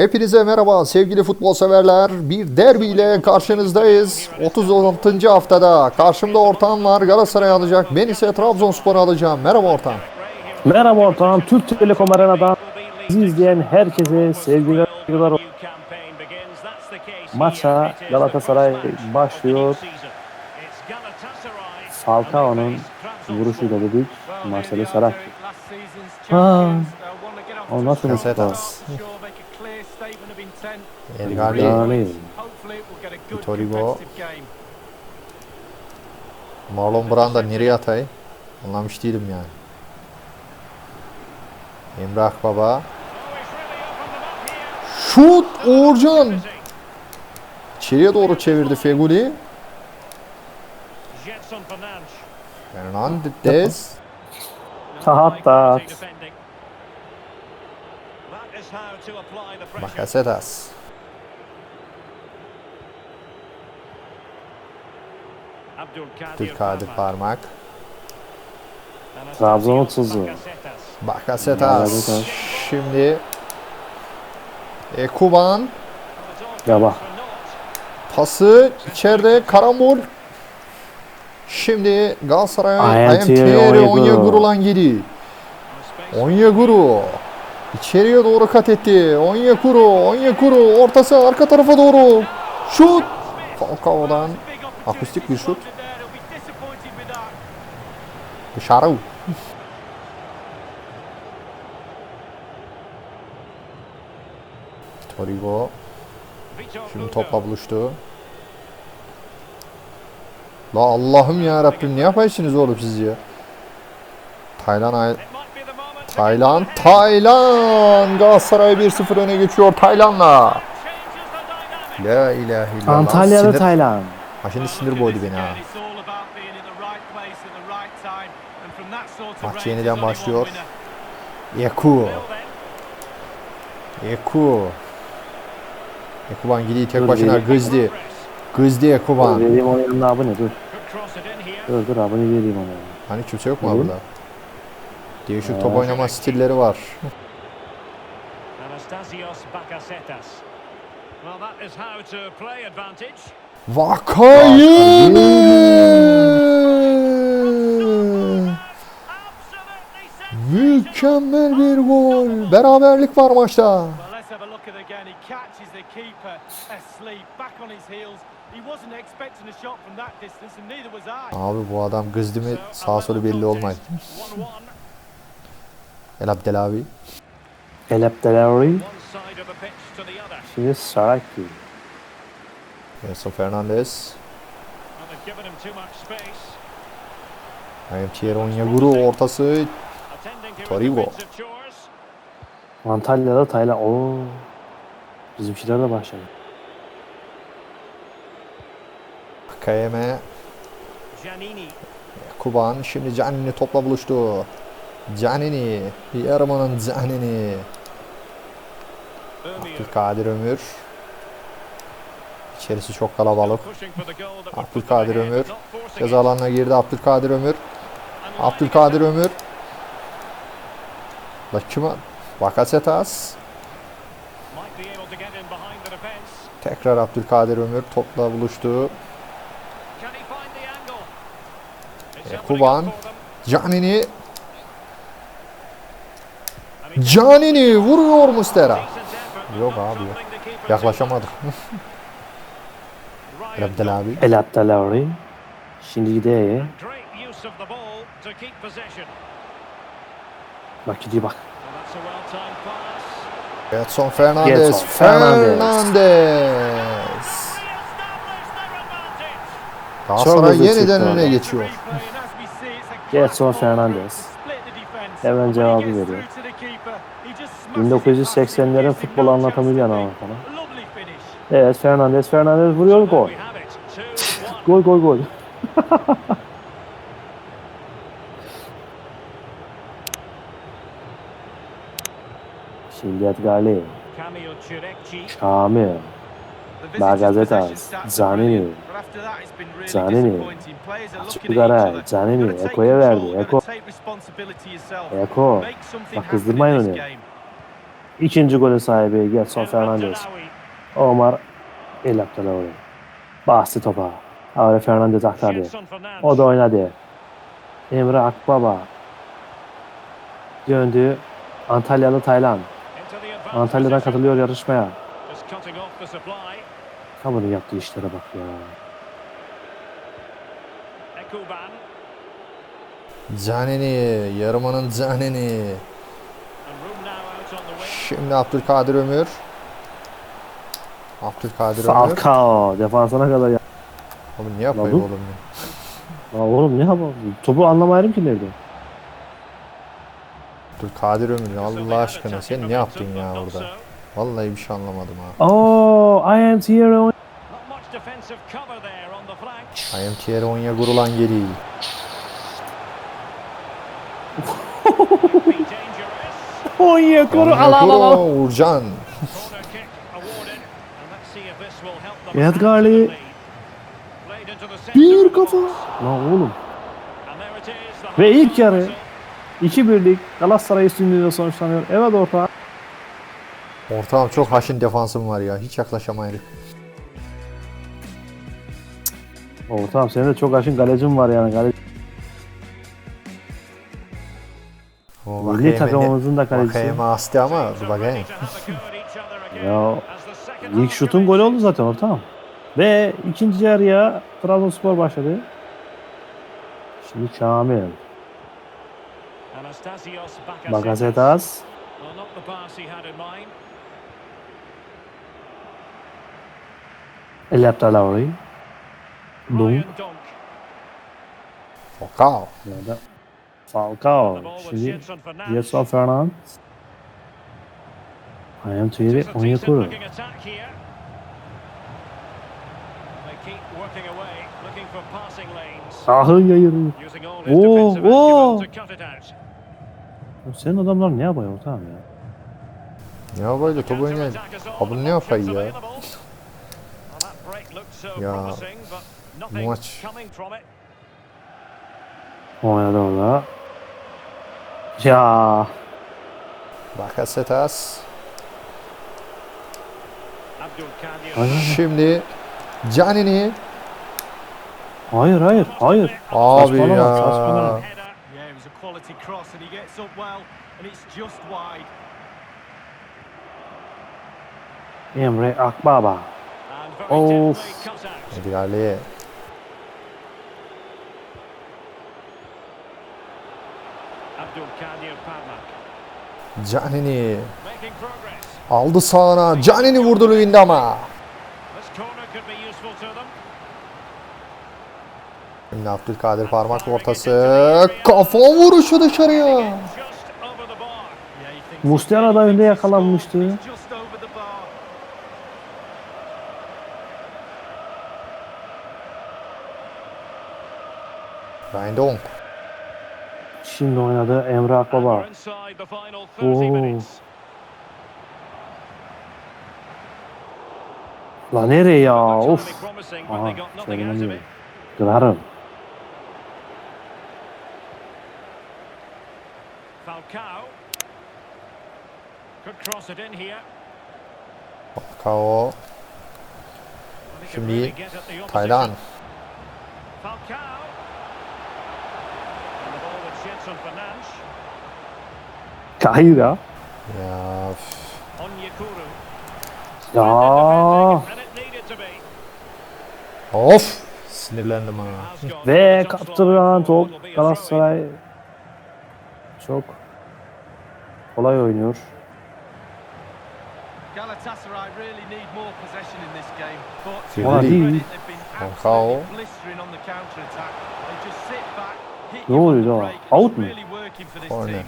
Hepinize merhaba sevgili futbol severler. Bir derbiyle karşınızdayız. 36. haftada karşımda ortağım var. Galatasaray alacak. Ben ise Trabzonspor alacağım. Merhaba ortağım. Merhaba ortağım. Türk Telekom Arena'dan bizi izleyen herkese sevgiler saygılar. Maça Galatasaray başlıyor. Falcao'nun vuruşuyla dedik. Marcelo Sarak. Ha. O nasıl mutlu? Casetas. Elgali. Yani Vitor Hugo. Marlon Branda nereye atay? Anlamış değilim yani. Emre Akbaba. Şut Uğurcan. İçeriye doğru çevirdi Feguli. Fernandez. tahat tahat. Bakasetas. Abdülkadir Parmak. Trabzon'un tuzu. Bakasetas. Bakasetas. Şimdi Ekuban Ya bak. pası içeride karambol. Şimdi Galatasaray Ayhan Ayhan Thierry Thierry Onyeguru. Onyeguru'lan geri. Onyeguru içeriye doğru kat etti. Onyekuru, Onyekuru ortası arka tarafa doğru. Şut. Falcao'dan akustik bir şut. Dışarı. Torigo şimdi topla buluştu. La Allah'ım ya Rabbim ne yaparsınız oğlum siz ya? Taylan Ay Taylan Taylan Galatasaray 1-0 öne geçiyor Taylan'la. La ilahe illallah. Antalyalı Sinir- Taylan. Ha şimdi sinir boydu beni ha. Maç yeniden başlıyor. Yeku. Yeku. Ekuban gidiyor tek Dur, başına. Gızdi. Gızdi Dur, Ekuban. vereyim onun yanına abone dur. Dur dur abone vereyim ona. Hani kimse yok mu Vereyim. Değişik top Ha. oynama stilleri var. Anastasios Bakasetas. Well, that is how to play advantage. Vakayı! Mükemmel bir gol. Beraberlik var maçta. Abi bu adam So, sağ solu belli olmaz. Pitch to the other. Şimdi Saraki. Nelson Fernandez. Thierry Onyeguru ortası. Torigo. Antalya'da Taylan. Oo. Bizimkiler de başladı. Giannini. Kuban. Şimdi Canini topla buluştu. Canini. Yarmanın Canini. Abdülkadir Ömür. İçerisi çok kalabalık. Abdülkadir Ömür. Ceza alanına girdi Abdülkadir Ömür. Abdülkadir. Ömür. La kime? Bakasetas. Tekrar Abdülkadir Ömür topla buluştu. E, Kuban. Canini. Canini vuruyor Mustera. Yok abi yok. Yaklaşamadık. too much. El Abdel abi. Elep Delary. Şimdi gidiyor. Bak gidiyor bak. Edson Fernandez. Gedson Fernandez. Fernandez. Galatasaray yeniden öne geçiyor. Ball Fernandez. Hemen cevabı veriyor. 1980'lerin gives him futbolu no anlatamıyor chance to ama finish. Evet Fernandez Fernandez vuruyor gol. We have it. 2-1. Gol gol gol. Bagazetas, possession stats are Zanini. Zanini. disappointing. Players are Açık looking bir at each ara, other. Zanini, Eko'ya verdi, Eko. Eko. Bak kızdırmayın onu. İkinci golü sahibi Getson Fernandez. Omar el attılar oraya. Bastı topa. Aure Fernandez aktardı. O da oynadı. Emre Akbaba. Döndü. Antalyalı Taylan. Antalya'dan katılıyor yarışmaya. Ha bunu yaptığı işlere bak ya. Zaneni, yarımanın Zaneni. Şimdi Abdülkadir Ömür. Abdülkadir Ömür. Falcao. Defansına kadar ya. Oğlum ne yapayım Lan oğlum ya? Oğlum ne yapalım? Topu anlamayırım ki nerede. Abdülkadir Ömür Allah aşkına sen ne yaptın ya orada? Vallahi bir şey anlamadım ha. Oh, I am flank. I am Thierry. Could be dangerous. Onyekuru al al al. Uğurcan. Centre Bir kafa. Lan oğlum. Ve ilk yarı whistle. 2-1'lik Galatasaray üstünlüğüyle sonuçlanıyor. Evet orta. Ortağım çok haşin defansım var ya. Hiç yaklaşamayız. Ortam senin de çok aşın galecin var yani. Gale... O Milli takımımızın da kalecisi. Vakayeme hasta ama dur bakayım. Ya ilk şutun golü oldu zaten ortam. Ve ikinci yarıya Trabzonspor başladı. Şimdi Kamil. Bakasetas. El. Dunk. Ryan Dunk. Falcao. Ya da Falcao. Şimdi Jedson Fernandes. Ayhan decent Onyekuru. looking attack here. They keep working away, looking for passing lanes. Ahı yayırıyor. Using all his Oo, oo. Senin adamlar ne yapıyor ortam ya? Ya böyle top oynayın. Bunu ne yapayım ya? Ya, nothing maç-. Oynadı orada. Ya Bakasetas. Şimdi Canini. hayır hayır hayır. Abi Saçmalama, ya. saçmalama. Header. Yeah, it was Canini. Aldı sağına. Canini vurdu Luyendam'a. Şimdi Abdülkadir parmak ortası. Kafa vuruşu dışarıya. Muslera da önde yakalanmıştı. Ryan Donk. Şimdi oynadı Emre Akbaba. we're inside the final 30 Oo. La nereye ya? Of. Aha it. Kırarım. Falcao. Could cross it needed to be. Of. Sinirlendim ha. Ve kaptırılan top. Galatasaray çok kolay oynuyor. Galatasaray really need more possession in this game. But they've been Falcao. absolutely blistering on the counter attack. They just sit back, hit Ne oluyor. It's Out mu? Corner. team.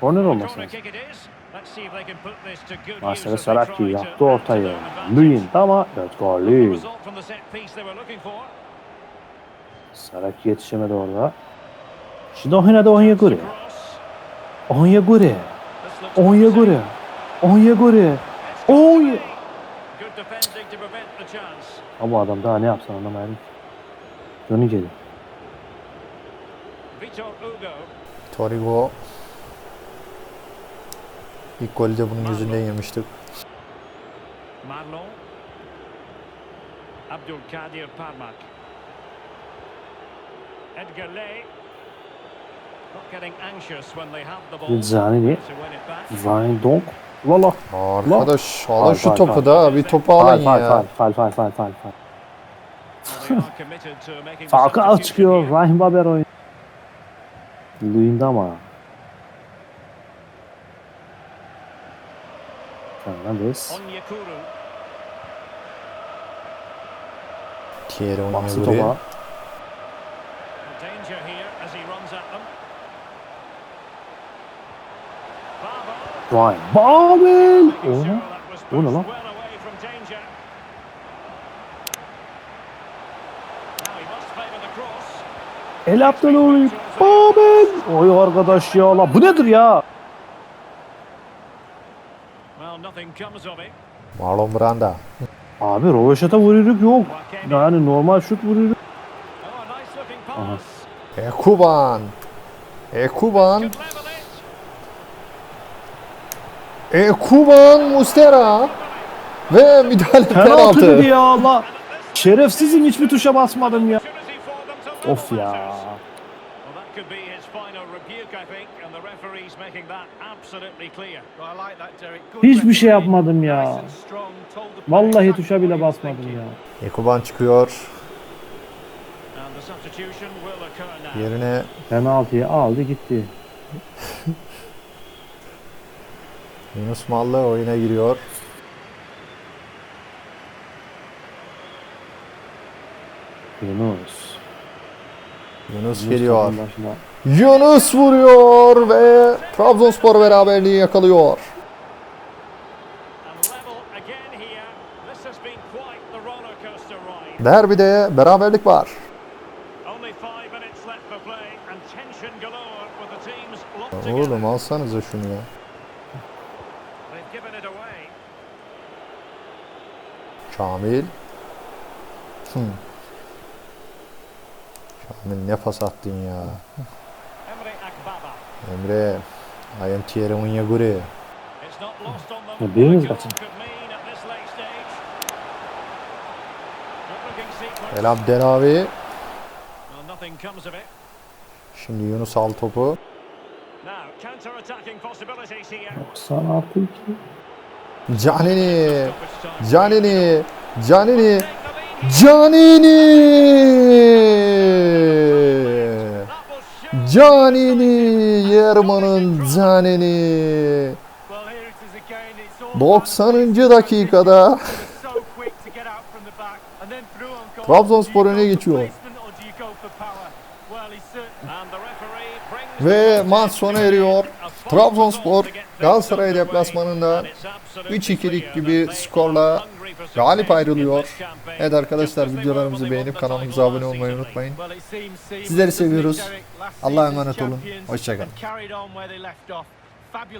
Korner olması Corner lazım. Marcelo to yaptı ortayı. Lüyin ama evet golü. Saracchi yetişemedi orada. Şimdi oynadı promising. Onyekuru. It's got Oy. Ama bu adam daha ne yapsın anlamadım. Dönü geliyor. Torigo. İlk golü de bunun yüzünden yemiştik. Marlon. Abdulkadir Parmak. Edgar Ley. Not getting anxious when they have the ball. Zani To win it back. Ryan Donk. Lala. Arkadaş alın şu fal, topu fal. da bir topu alın ya. fal fal fal fal fal fal. Well, they are committed to making the Farkı az substitution çıkıyor. Rahim Baber oyun. Luyendama. Fernandes. Onyekuru. Thierry Onyekuru. topa. Ryan Babel. O ne? O ne lan? El Abdeloğlu. Babel. Oy arkadaş ya. La bu nedir ya? Well, nothing comes of it. Marlon Branda. Abi rovaşata vuruyoruz yok. Yani normal şut vuruyoruz. Oh, Aha. Ekuban. Ekuban. İt. Ekuban Mustera. Ve müdahale Penaltı dedi penaltı. ya Allah. Şerefsizim hiçbir tuşa basmadım ya. Of ya. Could be his final rebuke, I think, and the referee's making that absolutely clear. Well, I like that, Derek. Good Hiçbir şey yapmadım ya. Nice and strong, told the player Vallahi tuşa bile basmadım ya. Ekuban çıkıyor. And the substitution will occur now. Yerine Penaltıyı aldı gitti. Yunus Mallı oyuna giriyor. Yunus. Yunus geliyor. Yunus vuruyor ve Trabzonspor beraberliği yakalıyor. Derbide beraberlik var. Oğlum alsanıza şunu ya. Kamil. Hmm. Kamil ne pas attın ya. Emre. I am Thierry Onyekuru. It's not lost on them. Ya biriniz what a goal bakın. could mean at this late stage. Good looking sequence. El it. Şimdi Yunus al topu. Now, counter-attacking possibilities here. 96 2. Canini. Canini. Canini. Canini. Canini. Yerman'ın Canini. Well, here it is again. It's all 90. dakikada. Trabzonspor öne geçiyor. Ve maç sona eriyor. Trabzonspor Galatasaray deplasmanında And it's absolutely 3-2'lik clear gibi skorla galip ayrılıyor. Evet arkadaşlar videolarımızı beğenip kanalımıza abone olmayı unutmayın. Sizleri seviyoruz. Allah'a emanet olun. champions